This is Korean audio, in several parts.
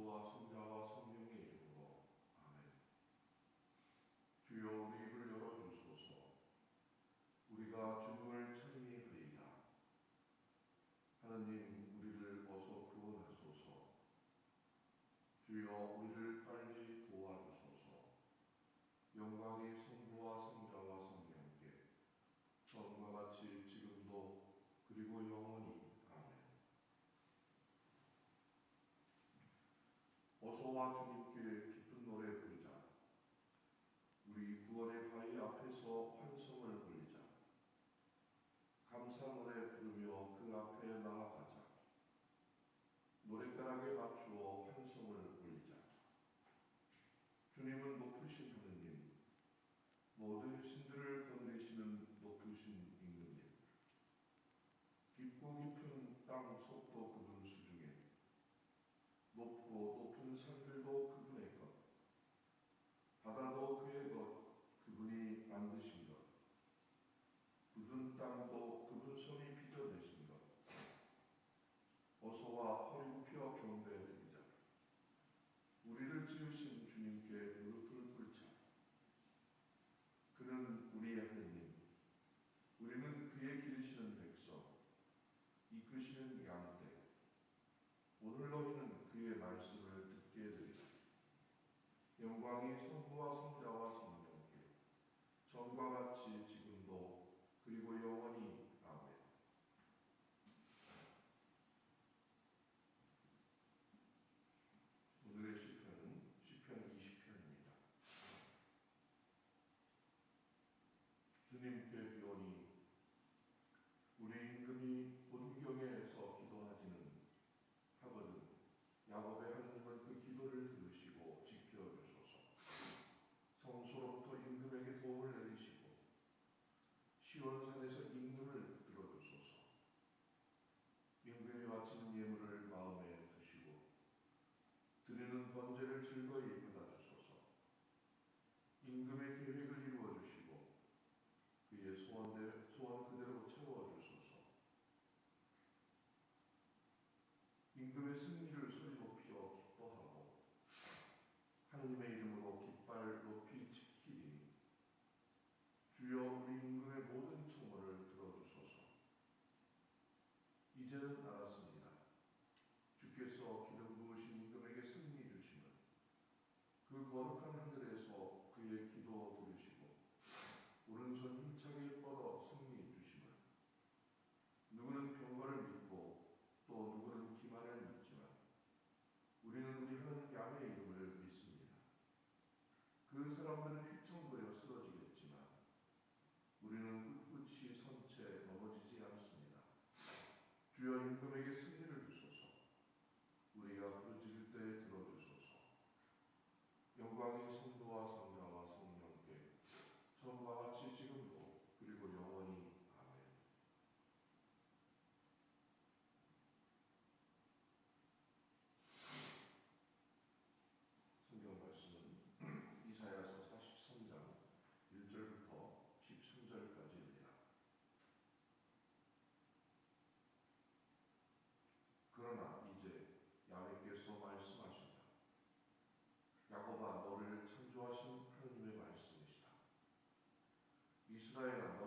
성부와 성자와 성령의 이름으로 아멘. 주여 우리 입을 열어주소서 우리가 주님을 찬미하리이다. 하나님 우리를 어서 구원하소서 주여 우리를 깊고 깊은 땅 속도 구분 수중에 높고 높은 산들도 승리를 소리 높여 기뻐하고 하느님의 이름으로 깃발 높이 Schneider.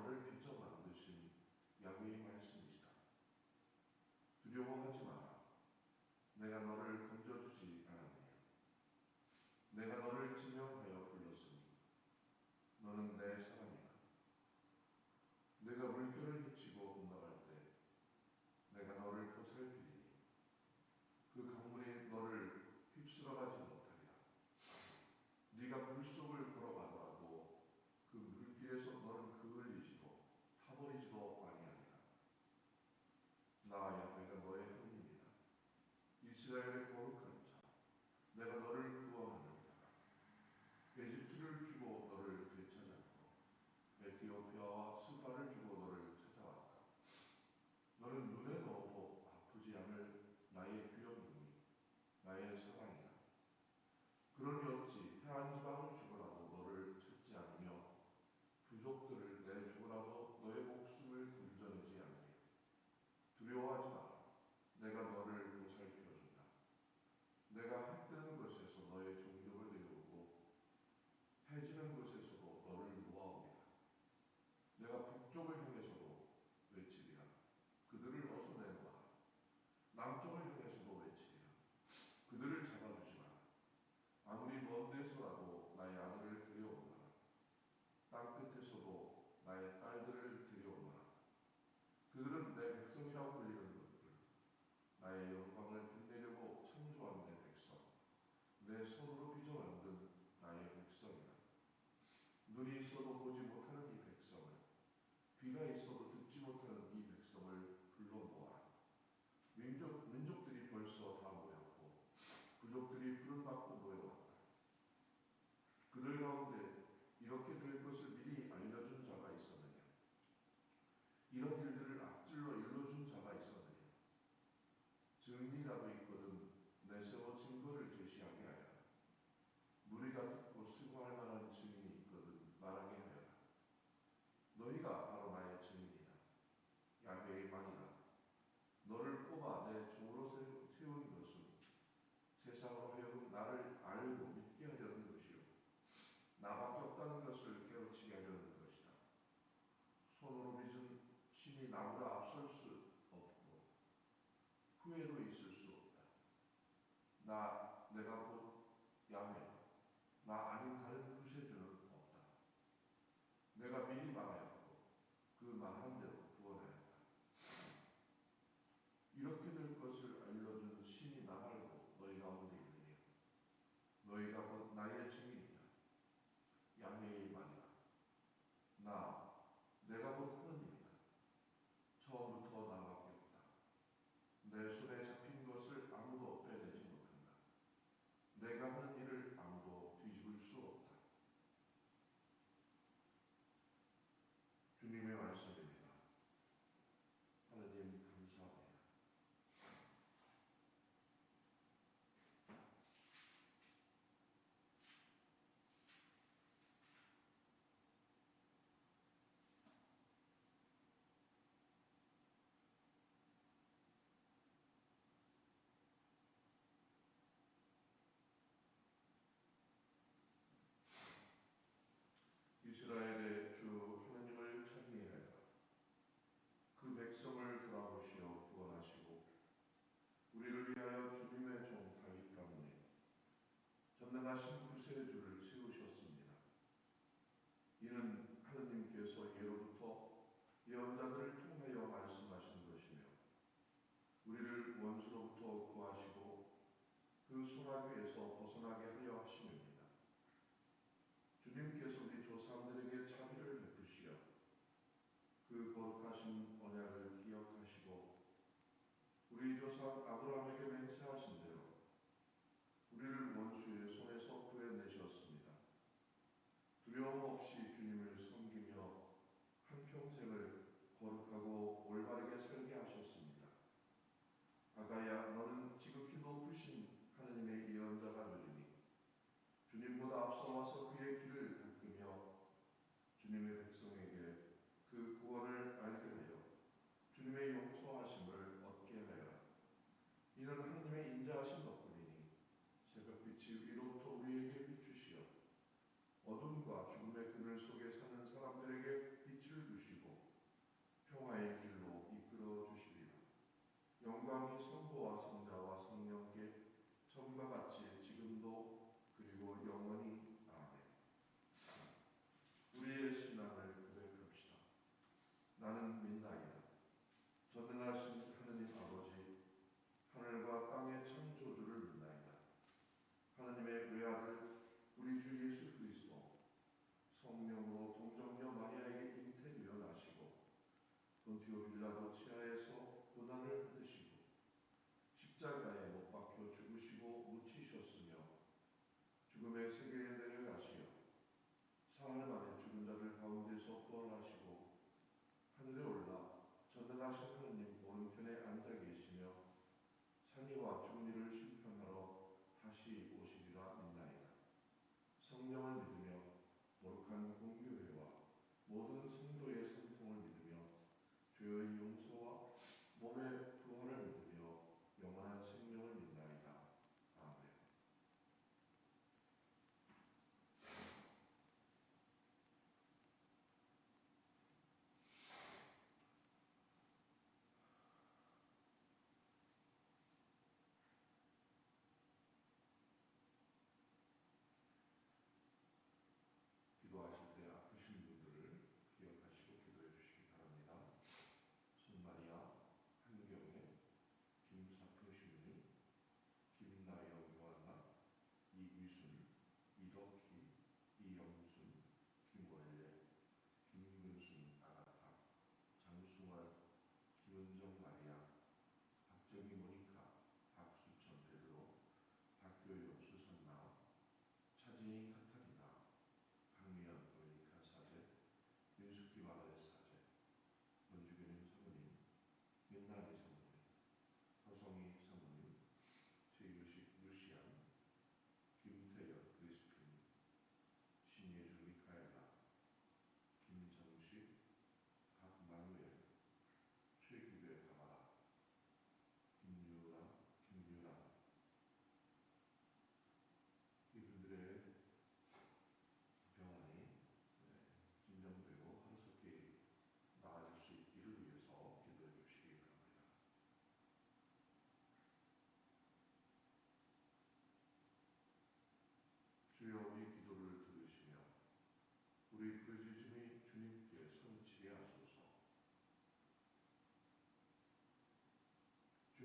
lui Iisus luptă. Dar, de la 선하신 구세주를 세우셨습니다. 이는 하나님께서 예로부터 예언자들을 통하여 말씀하신 것이며 우리를 원수로부터 구하시고 그 소나귀에서 벗어나게 하려 하시 빛이 위로부터 우리에게 비추시어 어둠과 죽음의 그늘 속에 사는 사람들에게 빛을 주시고 평화의 길 죽음의 세계에 내려가시어. 사흘 만에 죽은 자들 가운데서 부활하시고 하늘에 올라 전능하신 하느님 오른편에 앉아 계시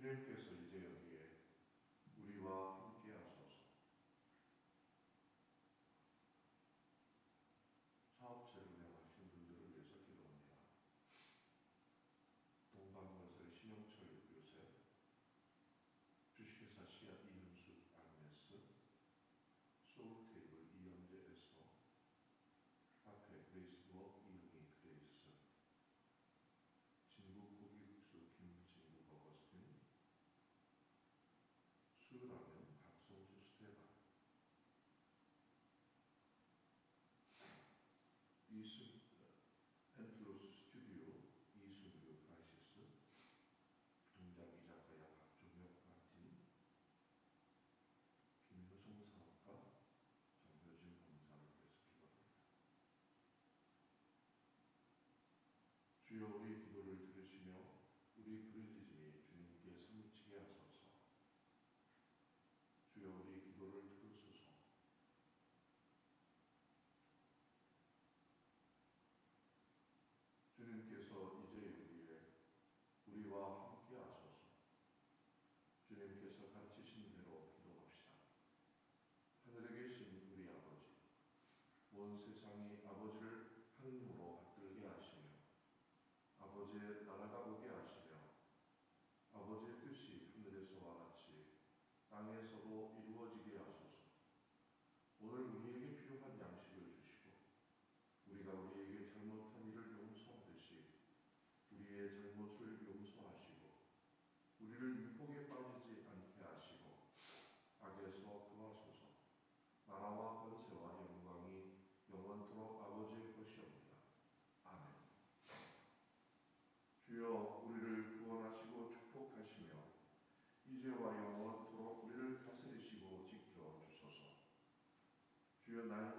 주님께서 이제 여기에 우리와 함께 하소서. 사업체를 내가신 분들을 위해서 기도합니다. 동방건설 신용철 요새 주식회사 씨앗 이 우리 부르짖음이 주님께 소치게 하소서. 주여 우리 잘못을 용서하시고 우리를 율법에 빠지지 않게 하시고 악에서 구하소서. 나라와 권세와 영광이 영원토록 아버지의 것이옵니다. 아멘. 주여 우리를 구원하시고 축복하시며 이제와 영원토록 우리를 다스리시고 지켜주소서. 주여 날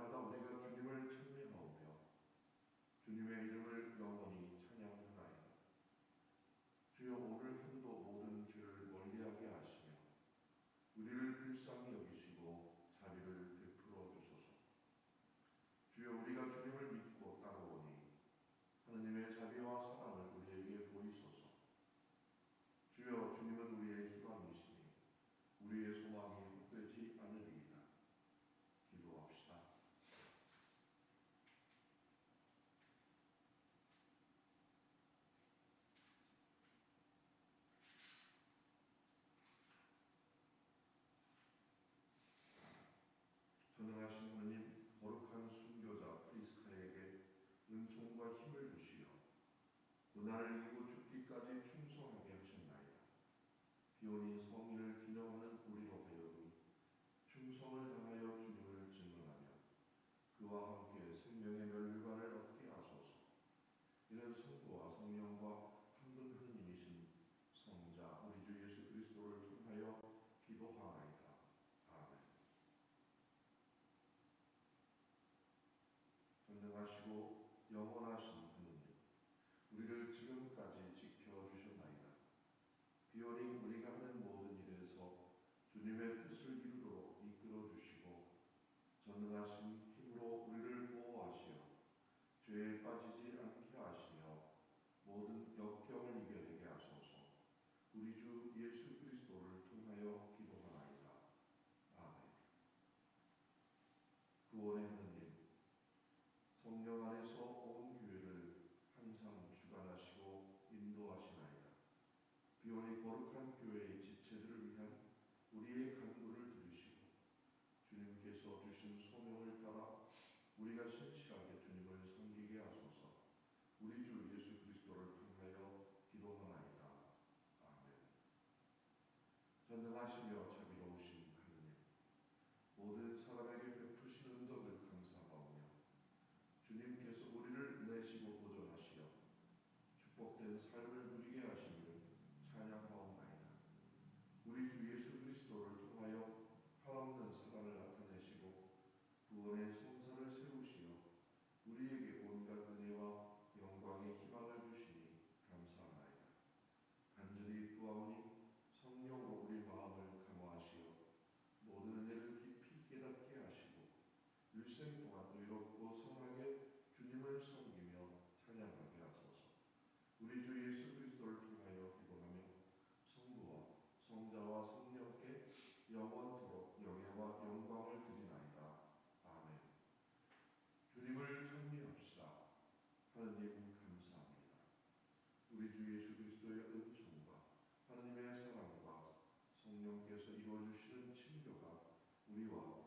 고난을 이고 죽기까지 충성하며 증나이다. 비오니 성인을 기념하는 우리로 하여금 충성을 다하여 주님을 증언하며 그와 함께 생명의 멸류관을 얻게 하소서. 이는 성부와 성령과 한분 하느님이신 성자 우리 주 예수 그리스도를 통하여 기도하나이다. 아멘. 전능하시고 영원하신 dalším 주께서 주신 소명을 따라 우리가 신실하게 주님을 섬기게 하소서 우리 주 예수 그리스도를 통하여 기도하나이다. 아멘. 전능하시며 우리 주 예수 그리스도를 통하여 기도하며 성부와 성자와 성령께 영원토록 영예와 영광을 드리나이다. 아멘. 주님을 찬미합시다. 하느님 감사합니다. 우리 주 예수 그리스도의 은총과 하나님의 사랑과 성령께서 이루어주시는 친교가 우리와